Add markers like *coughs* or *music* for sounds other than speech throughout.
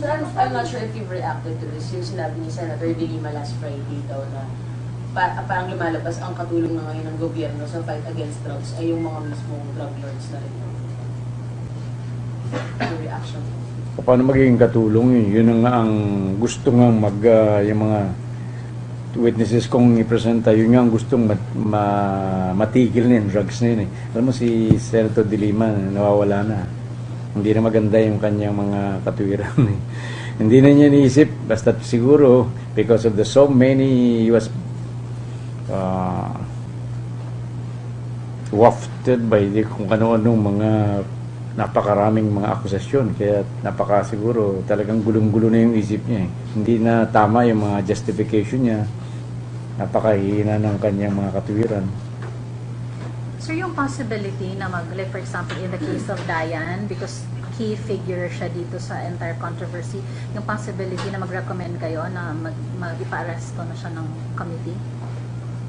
So I'm, I'm not sure if you've reacted to this. Yung sinabi ni Senator De Lima last Friday daw na pa, parang lumalabas ang katulong na ngayon ng gobyerno sa fight against drugs ay yung mga mismong drug lords na rin. Your reaction. Paano magiging katulong yun? Yun ang, ang gusto nga mag, ah, yung mga witnesses kong ipresenta, yun nga ang gustong mat, ma, matigil na yung drugs na yun eh. Alam mo si Senator De Lima, nawawala na. Hindi na maganda yung kanyang mga katwiran eh. Hindi na niya iniisip, basta siguro, because of the so many, he was uh, wafted by the kung ano-anong mga napakaraming mga akusasyon kaya napaka siguro talagang gulong-gulo na yung isip niya eh. hindi na tama yung mga justification niya napakahina ng kanyang mga katwiran Sir, yung possibility na mag, like for example, in the case of Diane, because key figure siya dito sa entire controversy, yung possibility na mag-recommend kayo na mag, mag ipa-arresto na siya ng committee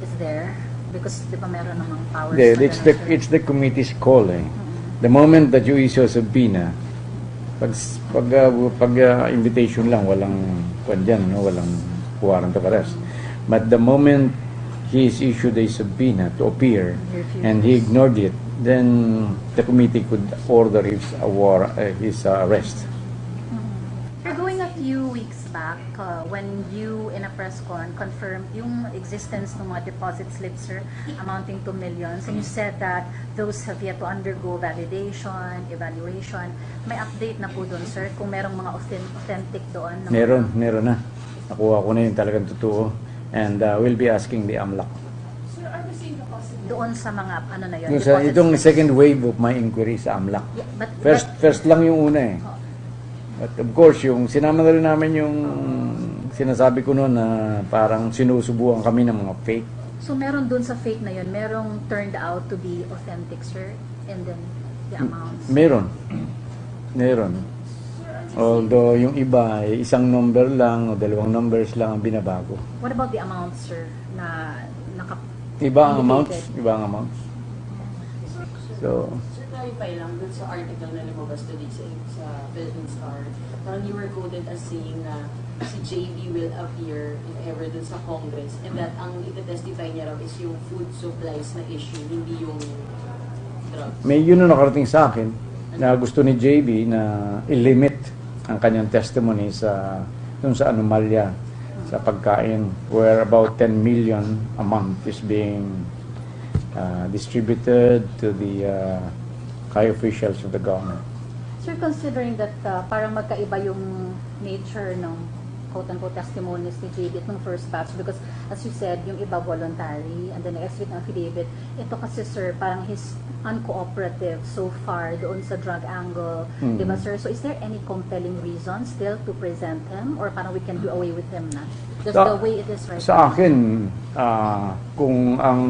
is there? Because di ba meron namang powers na it's the, sir? it's the committee's call eh. Mm. the moment that you issue a subpoena pag pag, uh, pag uh, invitation lang walang kwan dyan, no? walang warrant of arrest but the moment he is issued a subpoena to appear and he ignored it. Then the committee could order his war, uh, his uh, arrest You're going a few weeks back uh, when you in a press con confirmed yung existence ng mga deposit slips sir amounting to millions and you said that those have yet to undergo validation, evaluation. May update na po doon sir kung merong mga authen- authentic doon. meron, meron na. Nakuha ko na yung talagang totoo and uh, we'll be asking the AMLAC Doon sa mga ano na yun. Yung sa, itong second wave of my inquiry sa AMLAC Yeah, but, First, but- first lang yung una eh. Oh. But of course, yung sinama na rin namin yung sinasabi ko noon na parang sinusubukan kami ng mga fake. so meron doon sa fake na yun, merong turned out to be authentic sir and then the amounts. Meron. Meron. Although yung iba, eh, isang number lang o dalawang numbers lang ang binabago. What about the amounts sir na naka Iba ang Indicated. amounts. Iba ang amounts. So, Sir, clarify lang dun sa article na lumabas today sa, sa Philippine Star. Parang you were quoted as saying na si JB will appear if ever dun sa Congress and that ang iti-testify niya raw is yung food supplies na issue, hindi yung drugs. may yun na nakarating sa akin na gusto ni JB na i-limit ang kanyang testimony sa dun sa anomalya sa pagkain where about 10 million a month is being uh, distributed to the uh, high officials of the government. Sir, considering that uh, parang magkaiba yung nature ng quote-unquote testimonies ni JB nung first batch because as you said, yung iba voluntary and then next week ng affidavit, ito kasi sir, parang he's uncooperative so far doon sa drug angle, Mm. di ba sir? So is there any compelling reason still to present him or parang we can do away with him na? Just Sa- the way it is right Sa akin, ah, kung ang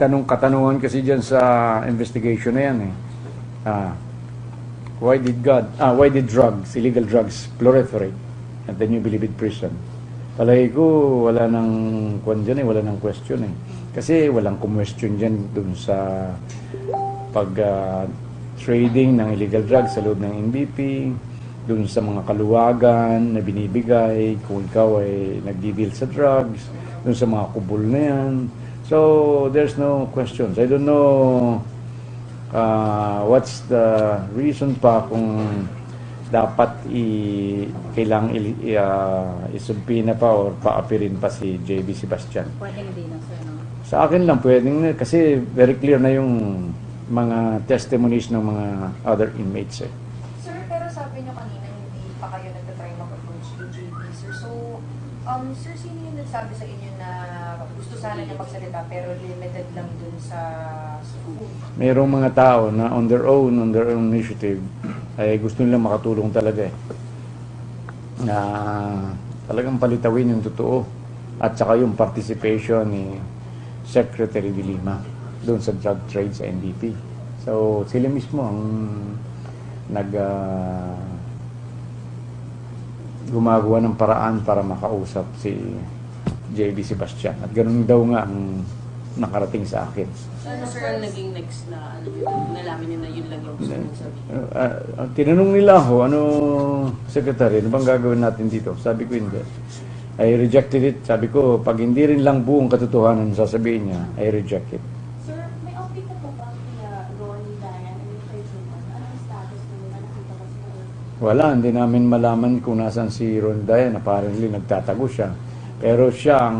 tanong katanungan kasi diyan sa investigation na yan eh. ah, why did God, ah, why did drugs, illegal drugs proliferate at the New Bilibid prison? Palagi ko wala nang kwan dyan eh, wala nang question eh. Kasi walang question dyan dun sa pag ah, trading ng illegal drugs sa loob ng NBP, dun sa mga kaluwagan na binibigay, kung ikaw ay nagdi-deal sa drugs, dun sa mga kubol na yan. So, there's no questions. I don't know uh, what's the reason pa kung dapat i kailangang i, i, uh, isubpina pa or paapirin pa si JB Sebastian. Pwedeng hindi na sir, no? Sa akin lang pwedeng na kasi very clear na yung mga testimonies ng mga other inmates eh. Sir, pero sabi niyo kanina hindi pa kayo nagtatry mag-approach kay JB, sir. So, um, sir, sino yung nagsabi sa inyo na gusto sana niya magsalita pero limited lang dun sa food? Mayroong mga tao na on their own, on their own initiative, ay gusto nilang makatulong talaga eh. Na talagang palitawin yung totoo. At saka yung participation ni Secretary de Lima doon sa drug trade sa NDP. So, sila mismo ang nag ah, gumagawa ng paraan para makausap si JB Sebastian. At ganun daw nga ang nakarating sa akin. Ano sir ang naging next na ano yun? Nalaman niyo na yun lang yung gusto mong sabihin? Ah, ah, tinanong nila ako, ano, secretary, ano bang gagawin natin dito? Sabi ko hindi. I rejected it. Sabi ko, pag hindi rin lang buong katotohanan sasabihin niya, I reject it. Sir, may update na po ba kaya Ronnie, Diane, and kay Juman? Anong status po nila? Nakita ba? Wala, hindi namin malaman kung nasan si Ron Dayan. Apparently, nagtatago siya. Pero siya ang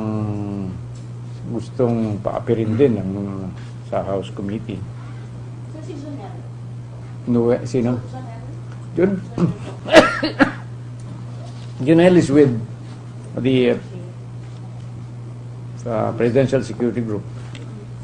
gustong paapirin din ng, sa House Committee. Sir, si Jonel. No, sino? Jonel? Jun? *coughs* Junel is with the uh, Presidential Security Group.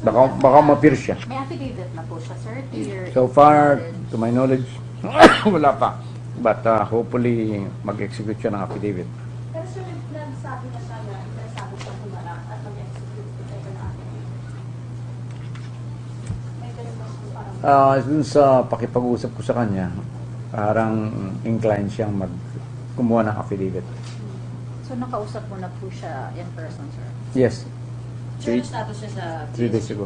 Baka, baka mapir siya. May affidavit na po siya, sir, to your... So far, to my knowledge, *coughs* wala pa. But uh, hopefully, mag-execute siya ng affidavit. Pero sir, nag- nagsabi na siya na interesado siya humarap at mag-execute sa second act. May ganun Ah, dun sa pakipag-usap ko sa kanya, parang inclined siyang mag kumuha ng affidavit. So, nakausap mo na po siya in person, sir? Yes, Sir, Three- status niya sa three days ago.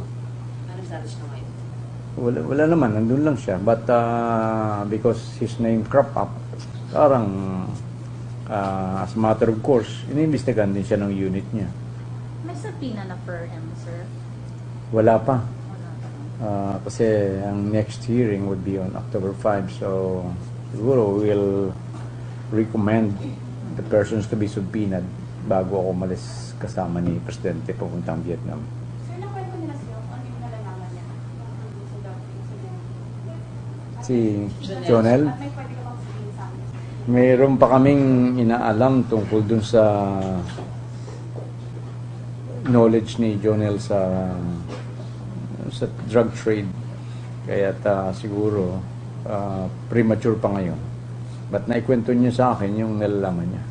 Ano status niya ngayon? Wala, wala naman, nandun lang siya. But uh, because his name crop up, parang uh, as a matter of course, iniimbestigahan din siya ng unit niya. May subpoena na per him, sir? Wala pa. Uh, kasi ang next hearing would be on October 5. So, siguro we'll recommend the persons to be subpoenaed bago ako umalis kasama ni Presidente papuntang Vietnam. Ano. Si Jonel, mayroon pa kaming inaalam tungkol dun sa knowledge ni Jonel sa sa drug trade. Kaya ta siguro ah, premature pa ngayon. But naikwento niya sa akin yung nalalaman niya.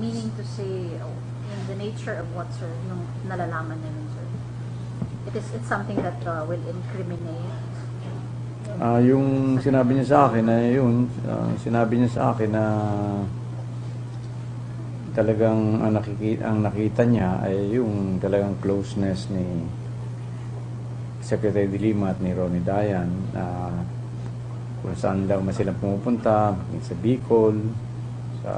Meaning to say, oh, in the nature of what, sir, yung nalalaman niya yun, sir? It is, it's something that uh, will incriminate. Ah, yung sinabi niya sa akin na yun, ah, sinabi niya sa akin na talagang ang nakikita, ang nakita niya ay yung talagang closeness ni Secretary de Lima at ni Ronnie Dayan na kung saan daw man sila pumupunta, sa Bicol, sa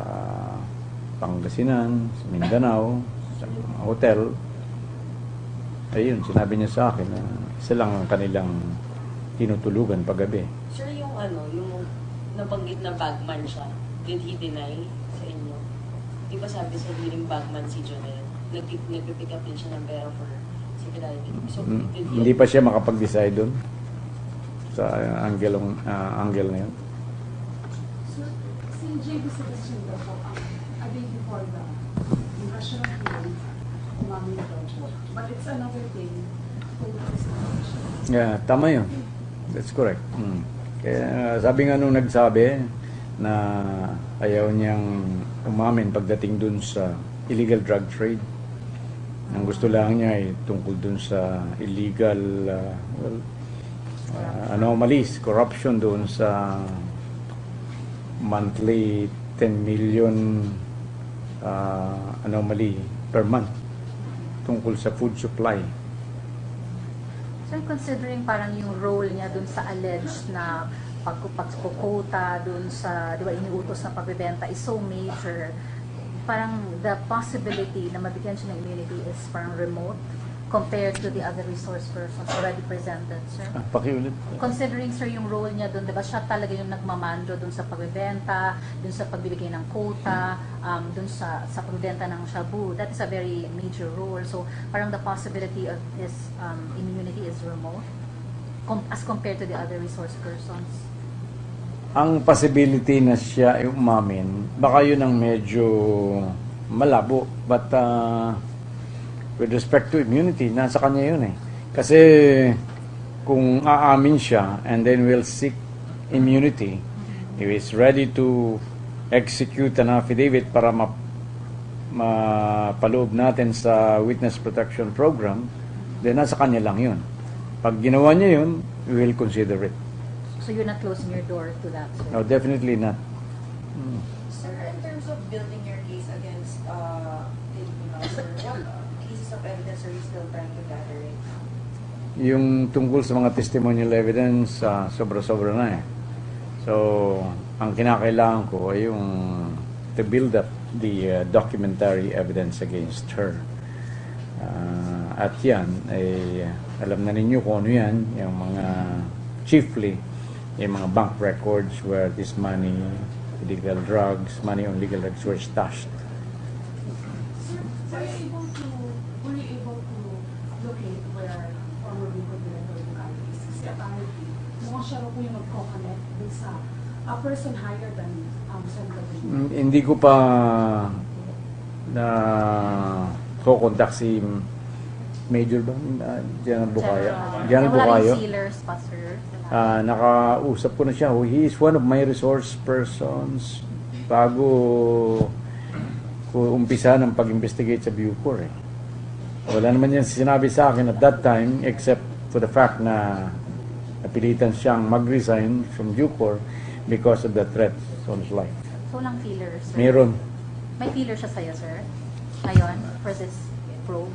Pangasinan, sa Mindanao, sa hotel. Ayun, sinabi niya sa akin na isa lang ang kanilang tinutulugan paggabi. Sir, yung ano, yung nabanggit na bagman siya, did he deny sa inyo? Di ba sabi sa hearing bagman si Jonel? Nag- Nag-pick up din siya ng pera for. So, Mm, he Hindi pa siya makapag-decide doon sa uh, angle, uh, angle na yun. So, si JB Sebastian daw po ang a day before the. But it's another thing Yeah, tama yun. That's correct. Mm. Kaya uh, sabi nga nung nagsabi na ayaw niyang umamin pagdating dun sa illegal drug trade. Ang gusto lang niya ay tungkol dun sa illegal uh, well, uh, anomalies, corruption doon sa monthly 10 million uh, anomaly per month tungkol sa food supply. So, considering parang yung role niya dun sa alleged na pag pagkukota dun sa, di ba, iniutos na pagbebenta is so major, parang the possibility na mabigyan siya ng immunity is parang remote compared to the other resource persons already presented, sir. Ah, pakiulit. Considering, sir, yung role niya doon, di ba, siya talaga yung nagmamando doon sa pagbebenta, doon sa pagbibigay ng quota, um, doon sa, sa pagbebenta ng shabu. That is a very major role. So, parang the possibility of his um, immunity is remote com- as compared to the other resource persons. Ang possibility na siya umamin, baka yun ang medyo malabo. But uh, with respect to immunity, nasa kanya yun eh. Kasi kung aamin siya and then will seek immunity, if he's ready to execute an affidavit para ma mapaloob natin sa witness protection program, then nasa kanya lang yun. Pag ginawa niya yun, we will consider it. So, you're not closing your door to that, sir? No, definitely not. Sir, in terms of building your case against uh, Filipino, sir, what pieces of evidence are you still trying to gather right now? Yung tungkol sa mga testimonial evidence, ah, sobra-sobra na eh. So, ang kinakailangan ko ay yung to build up the ah, documentary evidence against her. Ah, at yan, ay alam na ninyo kung ano yan, yung mga chiefly, yung mga bank records where this money, illegal drugs, money on legal drugs were stashed. Sir, were you able to, were you able to locate where former Bicol Director Bugatti is? Kasi apparently, mukhang siya po yung nagko-connect dun sa a person higher than um, Bicol. Mm, Hindi ko pa na ko-contact si Major ba? Uh, General Bukayo. General Bukayo. ring sealers pa, sir. Ah, nakausap ko na siya. He is one of my resource persons bago ko umpisa ng pag-investigate sa Bucor eh. Wala naman yan sinabi sa akin at that time except for the fact na napilitan siyang mag-resign from Bucor because of the threats on his life. So, walang feelers, sir. Meron. May feeler siya sa'yo, sir? Ngayon, for this probe?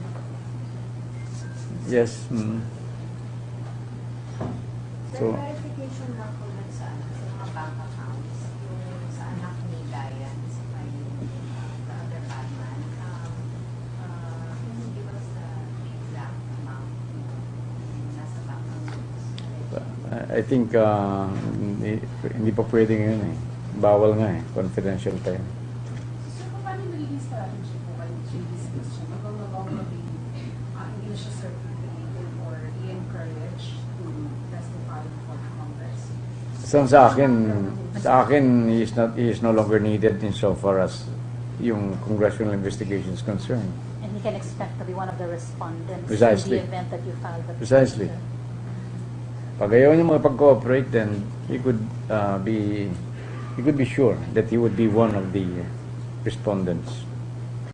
Yes. mm. So, So, verification lang po dun sa, ano, sa mga bank accounts, yung sa anak ni Diane, sa may, uh, the other Batman, um, uh, can you give us the exact amount yung nasa bank accounts? I think uh, hindi, hindi pa pwede ngayon eh. Bawal nga eh. Confidential pa yun. Sir, kung paano nagiging strategy po kayo JB's question? Hanggang no longer be, uh, hindi na siya circulated or i-encourage to testify before Congress? So, sa akin, sa akin, he is, not, he is no longer needed insofar as yung congressional investigation is concerned. And he can expect to be one of the respondents Precisely. in the event that you file the Precisely. Pag ayaw niya makapag-cooperate, then he could uh, be, he could be sure that he would be one of the respondents.